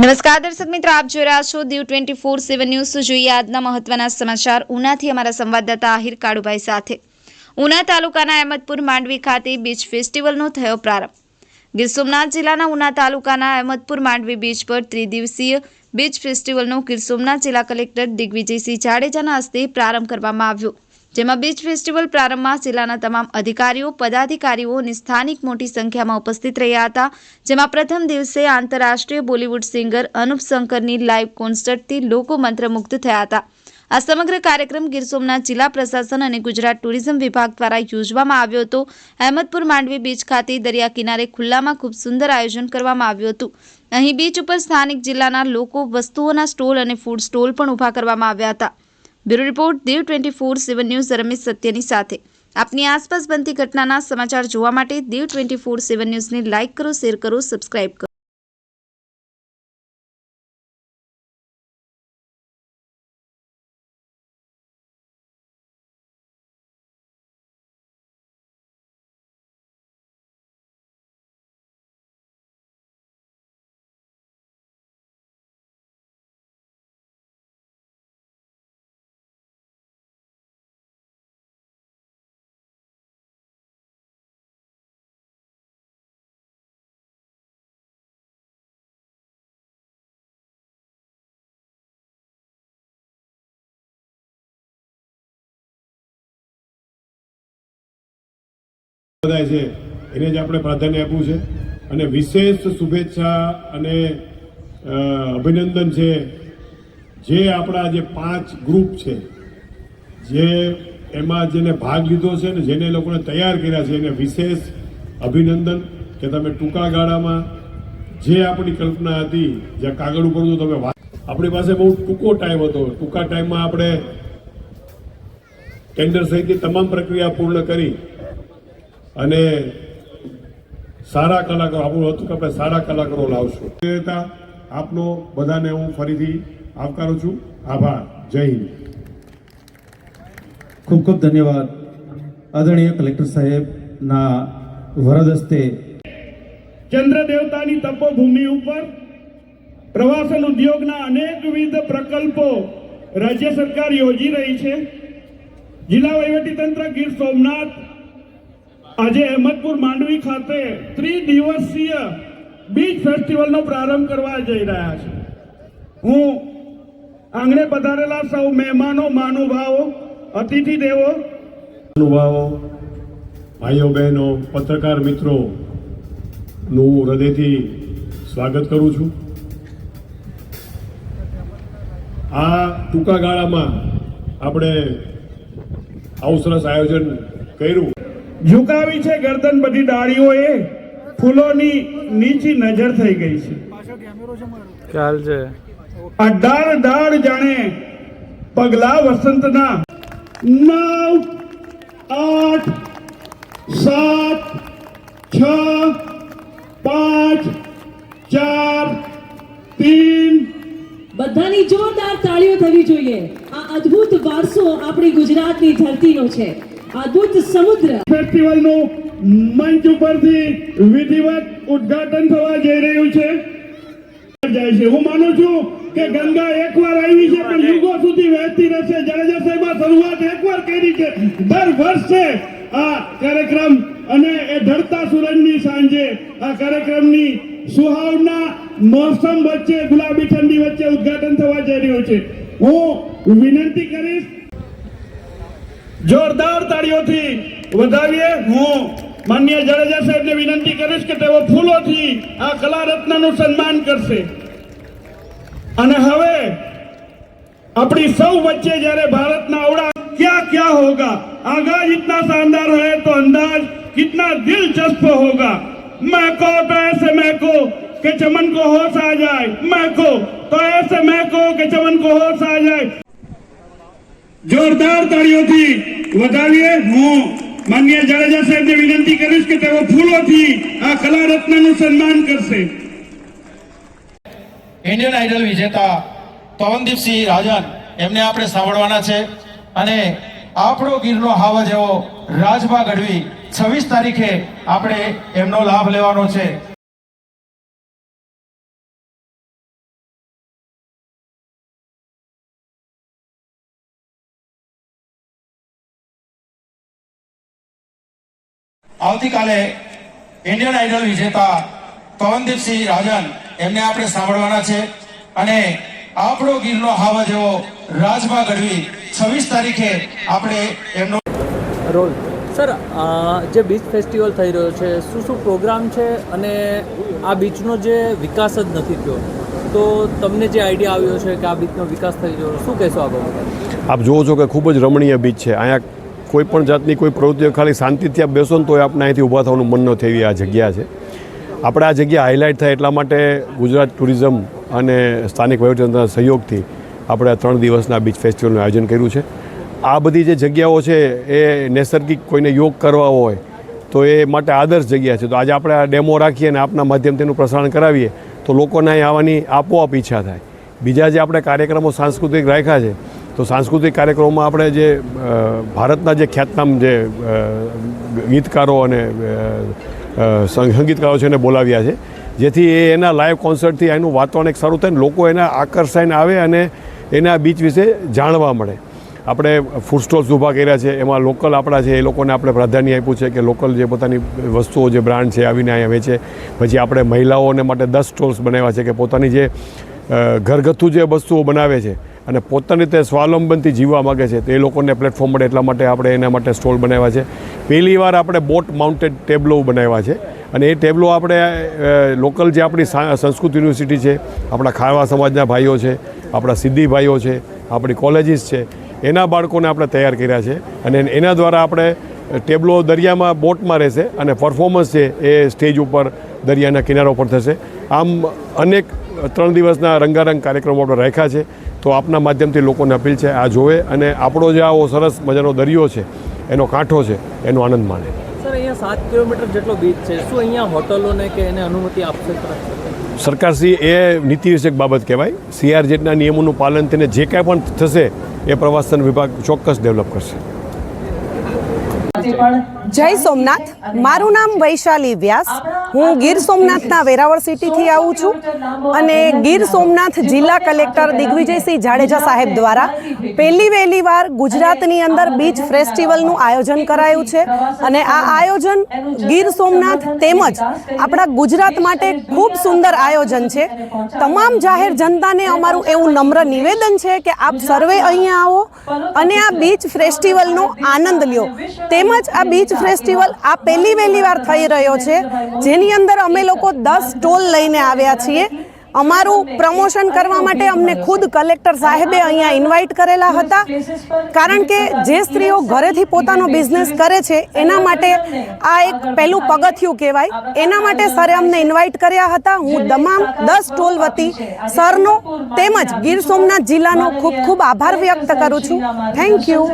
નમસ્કાર દર્શક મિત્રો, આપ જોઈ રહ્યા છો Diu twenty four seven news. જોઈએ આજના મહત્વના સમાચાર. ઉનાથી અમારા સંવાદદાતા આહિર કાળુભાઈ સાથે. ઉના તાલુકાના અહેમદપુર માંડવી ખાતે બીચ ફેસ્ટિવલનો થયો પ્રારંભ. ગીર સોમનાથ જિલ્લાના ઉના તાલુકાના અહેમદપુર માંડવી બીચ પર ત્રિદિવસીય બીચ ફેસ્ટિવલનો ગીર સોમનાથ જિલ્લા કલેક્ટર દિગ્વિજયસિંહ જાડેજાના હસ્તે પ્રારંભ કરવામાં આવ્યો. જેમાં બીચ ફેસ્ટિવલ પ્રારંભમાં જિલ્લાના તમામ અધિકારીઓ, પદાધિકારીઓ અને સ્થાનિક મોટી સંખ્યામાં ઉપસ્થિત રહ્યા હતા, જેમાં પ્રથમ દિવસે આંતરરાષ્ટ્રીય બોલિવૂડ સિંગર અનુપ શંકરની લાઇવ કોન્સર્ટથી લોકો મંત્રમુગ્ધ થયા હતા. આ સમગ્ર કાર્યક્રમ ગીર સોમનાથ જિલ્લા પ્રશાસન અને ગુજરાત ટુરિઝમ વિભાગ દ્વારા યોજવામાં આવ્યો હતો. અહેમદપુર માંડવી બીચ ખાતે દરિયા કિનારે ખુલ્લામાં ખૂબ સુંદર આયોજન કરવામાં આવ્યું હતું. અહીં બીચ ઉપર સ્થાનિક જિલ્લાના લોકો વસ્તુઓના સ્ટોલ અને ફૂડ સ્ટોલ પણ ઊભા કરવામાં આવ્યા હતા. Bureau report, Diu twenty four seven news, Ramesh સત્યની સાથે. આપની આસપાસ બનતી ઘટનાના સમાચાર જોવા માટે દીવ ટ્વેન્ટી ફોર સેવન ન્યૂઝને લાઇક કરો, શેર કરો, સબસ્ક્રાઇબ કરો. બધા છે. એને જ આપણે પ્રાધાન્ય આપ્યું છે. અને વિશેષ શુભેચ્છા અને અભિનંદન છે જે આપણા જે પાંચ ગ્રુપ છે. જે એમાં જેને ભાગ લીધો છે ને જેને લોકોને તૈયાર કર્યા છે એને વિશેષ અભિનંદન કે તમે ટૂંકા ગાળામાં જે આપણી કલ્પના હતી જે કાગળ ઉપર તમે વાત આપણી પાસે બહુ ટૂંકો ટાઈમ હતો. ટૂંકા ટાઈમમાં આપણે ટેન્ડર સહિતની તમામ પ્રક્રિયા પૂર્ણ કરી અને સારા કલાકારો આપણું હતું કે આપણે સારા કલાકારો લાવશું. આપનો બધાને હું ફરીથી આવકારું છું. આભાર. જય હિન્દ. ખૂબ ખૂબ ધન્યવાદ. આદરણીય કલેક્ટર સાહેબના વરદ હસ્તે ચંદ્ર દેવતાની તપોભૂમિ ઉપર પ્રવાસન ઉદ્યોગના અનેકવિધ પ્રકલ્પો રાજ્ય સરકાર યોજી રહી છે. જિલ્લા વહીવટીતંત્ર ગીર સોમનાથ આજે અહેમદપુર માંડવી ખાતે ત્રિદિવસીય બીચ ફેસ્ટિવલનો પ્રારંભ કરવા જઈ રહ્યા છે. હું આંગણે પધારેલા સૌ મહેમાનો, મહાનુભાવો, અતિથિ દેવો અનુભાવો ભાઈઓ, બહેનો, પત્રકાર મિત્રો, નું હૃદયથી સ્વાગત કરું છું. આ ટૂંકા ગાળામાં આપણે આવું આયોજન કર્યું. ઝુકાવી છે ગરદન બધી ડાળીઓએ. ફૂલોની નીચી નજર થઈ ગઈ છે. ખ્યાલ છે. આ ડાળ ડાળ જાણે પગલા વસંતના નવ આઠ સાત છ પાંચ ચાર તીન બધાની જોરદાર તાળીઓ થવી જોઈએ. આ અદ્ભુત વારસો આપણી ગુજરાતની ધરતીનો છે. અદ્ભુત સમુદ્ર. ફેસ્ટિવલનું મંચ ઉપરથી વિધિવત ઉદ્ઘાટન થવા જઈ રહ્યું છે. જાય છે હું માનું છું કે ગંગા એકવાર આવી છે પણ યુગો સુધી વહેતી રહેશે. જાડેજા સાહેબ શરૂઆત એકવાર કરી છે. દર વર્ષે આ કાર્યક્રમ અને એ ઢળતા સૂરજની સાંજે આ કાર્યક્રમની સુહાવના મોસમ વચ્ચે ગુલાબી ઠંડી વચ્ચે ઉદ્ઘાટન થવા જઈ રહ્યું છે. હું વિનંતી કરીશ જોરદાર તાળીઓથી વધાવીએ હું માન્ય જાડેજા સાહેબને વિનંતી કરીશ કે તેઓ ફૂલોથી આ કલા રત્નનું સન્માન કરશે અને હવે આપણી સૌ વચ્ચે જ્યારે ભારતના અવડા क्या क्या होगा आगाज इतना शानदार है तो अंदाज कितना दिलचस्प होगा मैं को तो ऐसे मैं को कि चमन को होश आ जाए मैं को तो ऐसे मैं को कि चमन को होश आ जाए જોરદાર તાળીઓથી વધાવીએ. હું માન્ય જાડેજા સાહેબને વિનંતી કરીશ કે તેઓ ફૂલોથી આ કલા રત્નનું સન્માન કરશે. ઇન્ડિયન આઇડલ વિજેતા પવનદીપસિંહ રાજન એમને આપણે સાંભળવાના છે અને આપણો ગીરનો હાવા જેવો રાજભા ગઢવી છવ્વીસ તારીખે આપણે એમનો લાભ લેવાનો છે. આવતીકાલે ઇન્ડિયન આઇડલ વિજેતા પવનદીપસિંહ રાજન એમને આપણે સાંભળવાના છે. અને આપણો ગીરનો હાવા જેવો રાજમાં ગઢવી છવ્વીસ તારીખે આપણે એમનો રોલ. સર જે બીચ ફેસ્ટિવલ થઈ રહ્યો છે શું શું પ્રોગ્રામ છે? અને આ બીચનો જે વિકાસ જ નથી થયો. તો તમને જે આઈડિયા આવ્યો છે કે આ બીચનો વિકાસ થઈ રહ્યો શું કહેશો આ બાબતે આપ જુઓ છો કે ખૂબ જ રમણીય બીચ છે. અહીંયા કોઈ પણ જાતની કોઈ પ્રવૃત્તિઓ ખાલી શાંતિથી આપ બેસો ને તો આપણે અહીંથી ઊભા થવાનું મન ન થઈ આ જગ્યા છે. આપણે આ જગ્યા હાઇલાઇટ થાય એટલા માટે ગુજરાત ટુરિઝમ અને સ્થાનિક વહીવટતંત્રના સહયોગથી આપણે ત્રણ દિવસના બીચ ફેસ્ટિવલનું આયોજન કર્યું છે. આ બધી જે જગ્યાઓ છે એ નૈસર્ગિક કોઈને યોગ કરવા હોય તો એ માટે આદર્શ જગ્યા છે. તો આજે આપણે આ ડેમો રાખીએ અને આપના માધ્યમથી એનું પ્રસારણ કરાવીએ તો લોકોને અહીં આવવાની આપોઆપ ઈચ્છા થાય. બીજા જે આપણે કાર્યક્રમો સાંસ્કૃતિક રાખ્યા છે તો સાંસ્કૃતિક કાર્યક્રમોમાં આપણે જે ભારતના જે ખ્યાતનામ જે ગીતકારો અને સંગીતકારો છે એને બોલાવ્યા છે. જેથી એ એના લાઈવ કોન્સર્ટથી એનું વાતાવરણ એક સારું થાય લોકો એના આકર્ષાઈને આવે અને એના બીચ વિશે જાણવા મળે. આપણે ફૂડ સ્ટોલ્સ ઊભા કર્યા છે, એમાં લોકલ આપણા છે, એ લોકોને આપણે પ્રાધાન્ય આપ્યું છે કે લોકલ જે પોતાની વસ્તુઓ જે બ્રાન્ડ છે આવીને અહીંયા વેચે. પછી આપણે મહિલાઓને માટે દસ સ્ટોલ્સ બનાવ્યા છે કે પોતાની જે ઘરગથ્થુ જે વસ્તુઓ બનાવે છે અને પોતાની રીતે સ્વાવલંબનથી જીવવા માગે છે. તો એ લોકોને પ્લેટફોર્મ મળે એટલા માટે આપણે એના માટે સ્ટોલ બનાવ્યા છે. પહેલી વાર આપણે બોટ માઉન્ટેડ ટેબલો બનાવ્યા છે. અને એ ટેબલો આપણે લોકલ જે આપણી સંસ્કૃત યુનિવર્સિટી છે, આપણા ખારવા સમાજના ભાઈઓ છે, આપણા સિદ્ધિ ભાઈઓ છે, આપણી કોલેજીસ છે, એના બાળકોને આપણે તૈયાર કર્યા છે. અને એના દ્વારા આપણે ટેબલો દરિયામાં બોટમાં રહેશે અને પરફોર્મન્સ છે એ સ્ટેજ ઉપર દરિયાના કિનારા ઉપર થશે. આમ અનેક ત્રણ દિવસના રંગારંગ કાર્યક્રમો આપણે રાખ્યા છે. તો આપના માધ્યમથી લોકોને અપીલ છે આ જોવે અને આપણો જે આવો સરસ મજાનો દરિયો છે એનો કાંઠો છે એનો આનંદ માણે. સર અહીંયા સાત કિલોમીટર જેટલો બીચ છે શું અહીંયા હોટલોને કે એને અનુમતિ આપશે સરકારશ્રી એ નીતિ વિષયક બાબત કહેવાય. સીઆરજેટના નિયમોનું પાલન થઈને જે કાંઈ પણ થશે એ પ્રવાસન વિભાગ ચોક્કસ ડેવલપ કરશે. જય સોમનાથ. મારું નામ વૈશાલી વ્યાસ. હું ગીર સોમનાથના વેરાવળ સિટીથી આવું છું અને ગીર સોમનાથ જિલ્લા કલેક્ટર દિગ્વિજયસિંહ જાડેજા સાહેબ દ્વારા પહેલી વહેલી વાર ગુજરાતની અંદર બીચ ફેસ્ટિવલનું આયોજન કરાયું છે અને આ આયોજન ગીર સોમનાથ તેમજ આપણા ગુજરાત માટે ખૂબ સુંદર આયોજન છે. તમામ જાહેર જનતાને અમારું એવું નમ્ર નિવેદન છે કે આપ સર્વે અહીંયા આવો અને આ બીચ ફેસ્ટિવલનો આનંદ લ્યો. તેમજ આ બીચ ફેસ્ટિવલ આ પહેલી વહેલી વાર થઈ રહ્યો છે. જેની અંદર અમે લોકો દસ સ્ટોલ લઈને આવ્યા છીએ. અમારું પ્રમોશન કરવા માટે અમને ખુદ કલેક્ટર સાહેબે અહીંયા ઇન્વાઇટ કરેલા હતા. કારણ કે જે સ્ત્રીઓ ઘરેથી પોતાનો બિઝનેસ કરે છે, એના માટે આ એક પહેલું પગથિયું કહેવાય. એના માટે સરે અમને ઇન્વાઇટ કર્યા હતા. હું તમામ દસ સ્ટોલ વતી સરનો તેમજ ગીર સોમનાથ જિલ્લાનો ખૂબ ખૂબ આભાર વ્યક્ત કરું છું. Thank you